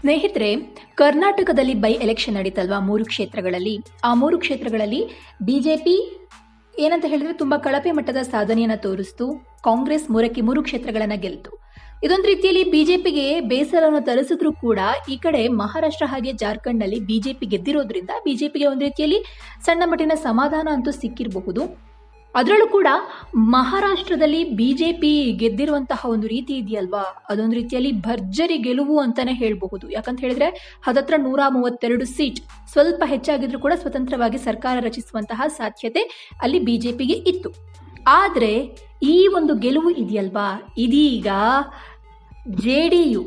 ಸ್ನೇಹಿತರೆ, ಕರ್ನಾಟಕದಲ್ಲಿ by election ನಡೀತಲ್ವಾ ಮೂರು ಕ್ಷೇತ್ರಗಳಲ್ಲಿ? ಆ ಮೂರು ಕ್ಷೇತ್ರಗಳಲ್ಲಿ ಬಿಜೆಪಿ ಏನಂತ ಹೇಳಿದ್ರೆ ತುಂಬಾ ಕಳಪೆ ಮಟ್ಟದ ಸಾಧನೆಯನ್ನ ತೋರಿಸ್ತು. ಕಾಂಗ್ರೆಸ್ ಮೂರಕ್ಕೆ ಮೂರು ಕ್ಷೇತ್ರಗಳನ್ನ ಗೆಲ್ತು. ಇದೊಂದು ರೀತಿಯಲ್ಲಿ ಬಿಜೆಪಿಗೆ ಬೇಸರವನ್ನು ತರಿಸಿದ್ರು ಕೂಡ ಈ ಕಡೆ ಮಹಾರಾಷ್ಟ್ರ ಹಾಗೆ ಜಾರ್ಖಂಡ್ನಲ್ಲಿ ಬಿಜೆಪಿ ಗೆದ್ದಿರೋದ್ರಿಂದ ಬಿಜೆಪಿಗೆ ಒಂದು ರೀತಿಯಲ್ಲಿ ಸಣ್ಣ ಮಟ್ಟಿನ ಸಮಾಧಾನ ಅಂತೂ ಸಿಕ್ಕಿರಬಹುದು. ಅದರಲ್ಲೂ ಕೂಡ ಮಹಾರಾಷ್ಟ್ರದಲ್ಲಿ ಬಿ ಜೆ ಪಿ ಗೆದ್ದಿರುವಂತಹ ಒಂದು ರೀತಿ ಇದೆಯಲ್ವಾ? ಅದೊಂದು ರೀತಿಯಲ್ಲಿ ಭರ್ಜರಿ ಗೆಲುವು ಅಂತಾನೆ ಹೇಳಬಹುದು. ಯಾಕಂತ ಹೇಳಿದ್ರೆ ಹದತ್ರ ನೂರ ಮೂವತ್ತೆರಡು ಸೀಟ್. ಸ್ವಲ್ಪ ಹೆಚ್ಚಾಗಿದ್ರು ಕೂಡ ಸ್ವತಂತ್ರವಾಗಿ ಸರ್ಕಾರ ರಚಿಸುವಂತಹ ಸಾಧ್ಯತೆ ಅಲ್ಲಿ ಬಿಜೆಪಿಗೆ ಇತ್ತು. ಆದರೆ ಈ ಒಂದು ಗೆಲುವು ಇದೆಯಲ್ವಾ? ಇದೀಗ ಜೆ ಡಿ ಯು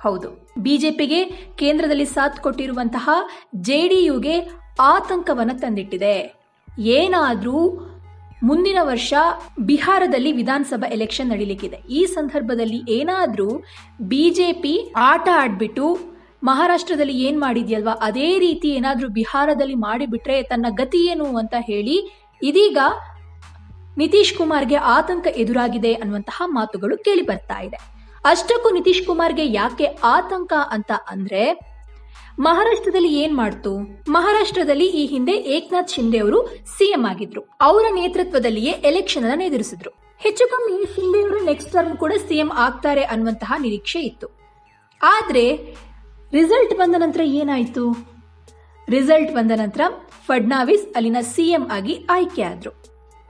ಹೌದು. ಬಿಜೆಪಿಗೆ ಕೇಂದ್ರದಲ್ಲಿ ಸಾಥ್ ಕೊಟ್ಟಿರುವಂತಹ ಜೆ ಡಿ ಯುಗೆ ಆತಂಕವನ್ನು ತಂದಿಟ್ಟಿದೆ. ಏನಾದರೂ ಮುಂದಿನ ವರ್ಷ ಬಿಹಾರದಲ್ಲಿ ವಿಧಾನಸಭಾ ಎಲೆಕ್ಷನ್ ನಡೀಲಿಕ್ಕಿದೆ. ಈ ಸಂದರ್ಭದಲ್ಲಿ ಏನಾದರೂ ಬಿಜೆಪಿ ಆಟ ಆಡ್ಬಿಟ್ಟು ಮಹಾರಾಷ್ಟ್ರದಲ್ಲಿ ಏನು ಮಾಡಿದ್ಯಲ್ವಾ? ಅದೇ ರೀತಿ ಏನಾದರೂ ಬಿಹಾರದಲ್ಲಿ ಮಾಡಿಬಿಟ್ರೆ ತನ್ನ ಗತಿ ಏನು ಅಂತ ಹೇಳಿ ಇದೀಗ ನಿತೀಶ್ ಕುಮಾರ್ಗೆ ಆತಂಕ ಎದುರಾಗಿದೆ ಅನ್ನುವಂತಹ ಮಾತುಗಳು ಕೇಳಿ ಬರ್ತಾ ಇದೆ. ಅಷ್ಟಕ್ಕೂ ನಿತೀಶ್ ಕುಮಾರ್ಗೆ ಯಾಕೆ ಆತಂಕ ಅಂತ ಅಂದ್ರೆ ಮಹಾರಾಷ್ಟ್ರದಲ್ಲಿ ಏನ್ ಮಾಡ್ತು? ಮಹಾರಾಷ್ಟ್ರದಲ್ಲಿ ಈ ಹಿಂದೆ ಏಕನಾಥ್ ಶಿಂದೆ ಅವರು ಸಿಎಂ ಆಗಿದ್ರು. ಅವರ ನೇತೃತ್ವದಲ್ಲಿಯೇ ಎಲೆಕ್ಷನ್ ಅನ್ನ ಎದುರಿಸಿದ್ರು. ಹೆಚ್ಚು ಕಮ್ಮಿ ಶಿಂದೆ ಅವರು ನೆಕ್ಸ್ಟ್ ಟರ್ಮ್ ಕೂಡ ಸಿಎಂ ಆಗ್ತಾರೆ ಅನ್ನುವಂತಹ ನಿರೀಕ್ಷೆ ಇತ್ತು. ಆದ್ರೆ ರಿಸಲ್ಟ್ ಬಂದ ನಂತರ ಏನಾಯ್ತು? ರಿಸಲ್ಟ್ ಬಂದ ನಂತರ ಫಡ್ನಾವಿಸ್ ಅಲ್ಲಿನ ಸಿಎಂ ಆಗಿ ಆಯ್ಕೆ ಆದ್ರು.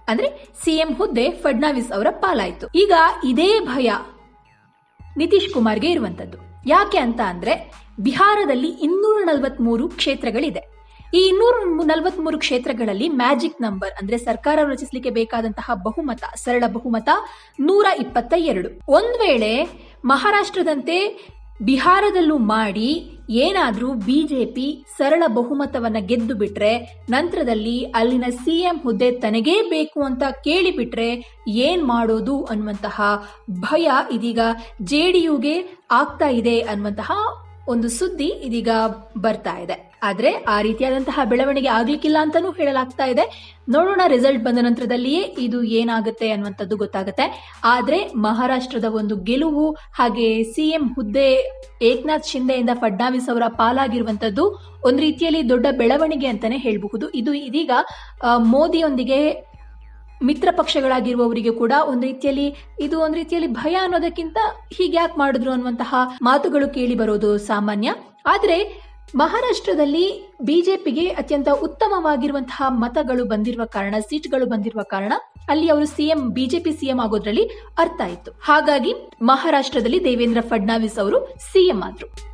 ಅಂದ್ರೆ ಸಿಎಂ ಹುದ್ದೆ ಫಡ್ನಾವಿಸ್ ಅವರ ಪಾಲಾಯ್ತು. ಈಗ ಇದೇ ಭಯ ನಿತೀಶ್ ಕುಮಾರ್ಗೆ ಇರುವಂತದ್ದು. ಯಾಕೆ ಅಂತ ಅಂದ್ರೆ ಬಿಹಾರದಲ್ಲಿ ಇನ್ನೂರ ನಲವತ್ಮೂರು ಕ್ಷೇತ್ರಗಳಿದೆ. ಈ ಇನ್ನೂರ ನಲವತ್ಮೂರು ಕ್ಷೇತ್ರಗಳಲ್ಲಿ ಮ್ಯಾಜಿಕ್ ನಂಬರ್ ಅಂದ್ರೆ ಸರ್ಕಾರ ರಚಿಸಲಿಕ್ಕೆ ಬೇಕಾದಂತಹ ಬಹುಮತ, ಸರಳ ಬಹುಮತ ನೂರ ಇಪ್ಪತ್ತ ಎರಡು ಒಂದ್ ವೇಳೆ ಮಹಾರಾಷ್ಟ್ರದಂತೆ ಬಿಹಾರದಲ್ಲೂ ಮಾಡಿ ಏನಾದ್ರೂ ಬಿಜೆಪಿ ಸರಳ ಬಹುಮತವನ್ನ ಗೆದ್ದು ಬಿಟ್ರೆ ನಂತರದಲ್ಲಿ ಅಲ್ಲಿನ ಸಿಎಂ ಹುದ್ದೆ ತನಗೇ ಬೇಕು ಅಂತ ಕೇಳಿಬಿಟ್ರೆ ಏನ್ ಮಾಡೋದು ಅನ್ನುವಂತಹ ಭಯ ಇದೀಗ ಜೆಡಿಯುಗೆ ಆಗ್ತಾ ಇದೆ ಅನ್ನುವಂತಹ ಒಂದು ಸುದ್ದಿ ಇದೀಗ ಬರ್ತಾ ಇದೆ. ಆದ್ರೆ ಆ ರೀತಿಯಾದಂತಹ ಬೆಳವಣಿಗೆ ಆಗ್ಲಿಕ್ಕಿಲ್ಲ ಅಂತಾನೂ ಹೇಳಲಾಗ್ತಾ ಇದೆ. ನೋಡೋಣ ರಿಸಲ್ಟ್ ಬಂದ ನಂತರದಲ್ಲಿಯೇ ಇದು ಏನಾಗುತ್ತೆ ಅನ್ನುವಂಥದ್ದು ಗೊತ್ತಾಗುತ್ತೆ. ಆದ್ರೆ ಮಹಾರಾಷ್ಟ್ರದ ಒಂದು ಗೆಲುವು ಹಾಗೆ ಸಿಎಂ ಹುದ್ದೆ ಏಕನಾಥ್ ಶಿಂದೆಯಿಂದ ಫಡ್ನಾವಿಸ್ ಅವರ ಪಾಲಾಗಿರುವಂತದ್ದು ಒಂದು ರೀತಿಯಲ್ಲಿ ದೊಡ್ಡ ಬೆಳವಣಿಗೆ ಅಂತಾನೆ ಹೇಳಬಹುದು. ಇದು ಇದೀಗ ಮೋದಿಯೊಂದಿಗೆ ಮಿತ್ರ ಪಕ್ಷಗಳಾಗಿರುವವರಿಗೆ ಕೂಡ ಒಂದು ರೀತಿಯಲ್ಲಿ, ಇದು ಒಂದು ರೀತಿಯಲ್ಲಿ ಭಯ ಅನ್ನೋದಕ್ಕಿಂತ ಹೀಗೆ ಯಾಕೆ ಮಾಡಿದ್ರು ಅನ್ನುವಂತಹ ಮಾತುಗಳು ಕೇಳಿ ಬರೋದು ಸಾಮಾನ್ಯ. ಆದರೆ ಮಹಾರಾಷ್ಟ್ರದಲ್ಲಿ ಬಿಜೆಪಿಗೆ ಅತ್ಯಂತ ಉತ್ತಮವಾಗಿರುವಂತಹ ಮತಗಳು ಬಂದಿರುವ ಕಾರಣ, ಸೀಟ್ಗಳು ಬಂದಿರುವ ಕಾರಣ ಅಲ್ಲಿ ಅವರು ಸಿಎಂ, ಬಿಜೆಪಿ ಸಿಎಂ ಆಗೋದ್ರಲ್ಲಿ ಅರ್ಥ ಆಯಿತು. ಹಾಗಾಗಿ ಮಹಾರಾಷ್ಟ್ರದಲ್ಲಿ ದೇವೇಂದ್ರ ಫಡ್ನಾವಿಸ್ ಅವರು ಸಿಎಂ ಆದ್ರು.